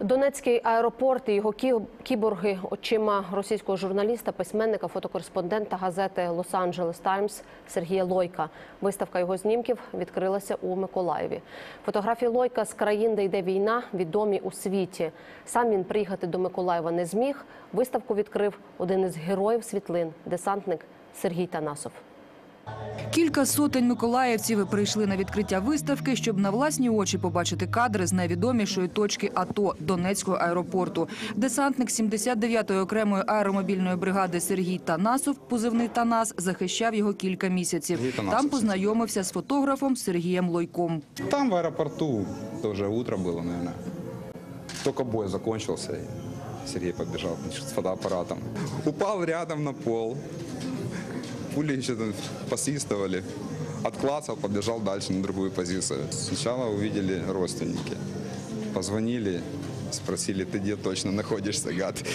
Донецький аеропорт і його кі- кіборги очима російського журналіста, письменника, фотокореспондента газети Лос-Анджелес Таймс Сергія Лойка. Виставка його знімків відкрилася у Миколаєві. Фотографії Лойка з країн, де йде війна, відомі у світі. Сам він приїхати до Миколаєва не зміг. Виставку відкрив один із героїв світлин, десантник Сергій Танасов. Кілька сотень миколаївців прийшли на відкриття виставки, щоб на власні очі побачити кадри з найвідомішої точки АТО Донецького аеропорту. Десантник 79-ї окремої аеромобільної бригади Сергій Танасов, позивний Танас, захищав його кілька місяців. Там познайомився з фотографом Сергієм Лойком. Там в аэропорту тоже утро было, наверное. Только бой закончился, и Сергей побежал значит, с фотоаппаратом. Упал рядом на пол. Пули еще там посвистывали. Отклацал, побежал дальше на другую позицию. Сначала увидели родственники. Позвонили, спросили, ты где точно находишься, гад?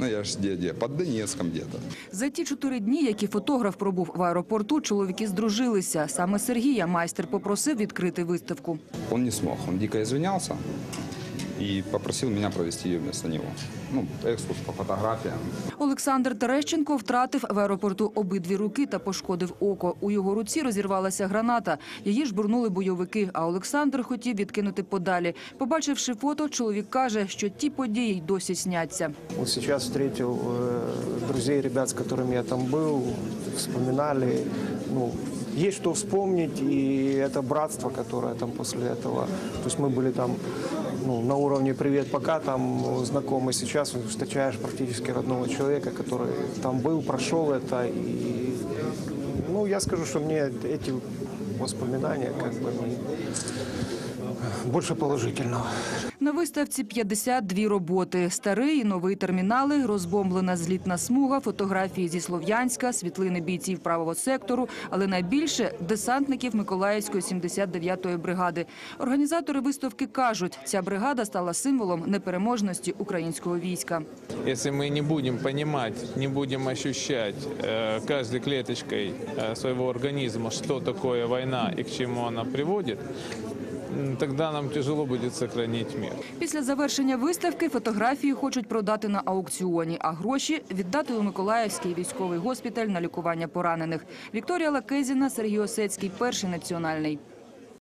Ну, я ж где-где? Под Донецком где-то. За ті чотири дні, які фотограф пробув в аеропорту, чоловіки здружилися. Саме Сергія майстер попросив відкрити виставку. Он не смог, он дико извинялся и попросил меня провести ее вместо него. Ну, экскурс по фотографиям. Олександр Терещенко втратив в аеропорту обидві руки та пошкодив око. У його руці розірвалася граната. Її жбурнули бойовики, а Олександр хотів відкинути подалі. Побачивши фото, чоловік каже, що ті події й досі сняться. Вот сейчас встретил э, друзей, ребят, с которыми я там был, вспоминали. Ну, есть что вспомнить, и это братство, которое там после этого. То есть мы были там ну, на уровне «привет, пока», там знакомы. Сейчас встречаешь практически родного человека, который там был, прошел это. И, ну, я скажу, что мне эти воспоминания как бы они больше положительного. На виставці 52 роботи. Старий і новий термінали, розбомблена злітна смуга, фотографії зі Слов'янська, світлини бійців правого сектору, але найбільше – десантників Миколаївської 79-ї бригади. Організатори виставки кажуть, ця бригада стала символом непереможності українського війська. Если мы не будем понимать, не будем ощущать э, каждой клеточкой э, своего организма, что такое война и к чему она приводит, м, тогда нам тяжело буде сохранить мир. Після завершення виставки фотографії хочуть продати на аукціоні, а гроші віддати у Миколаївський військовий госпіталь на лікування поранених. Вікторія Лакезіна, Сергій Осецький, перший національний.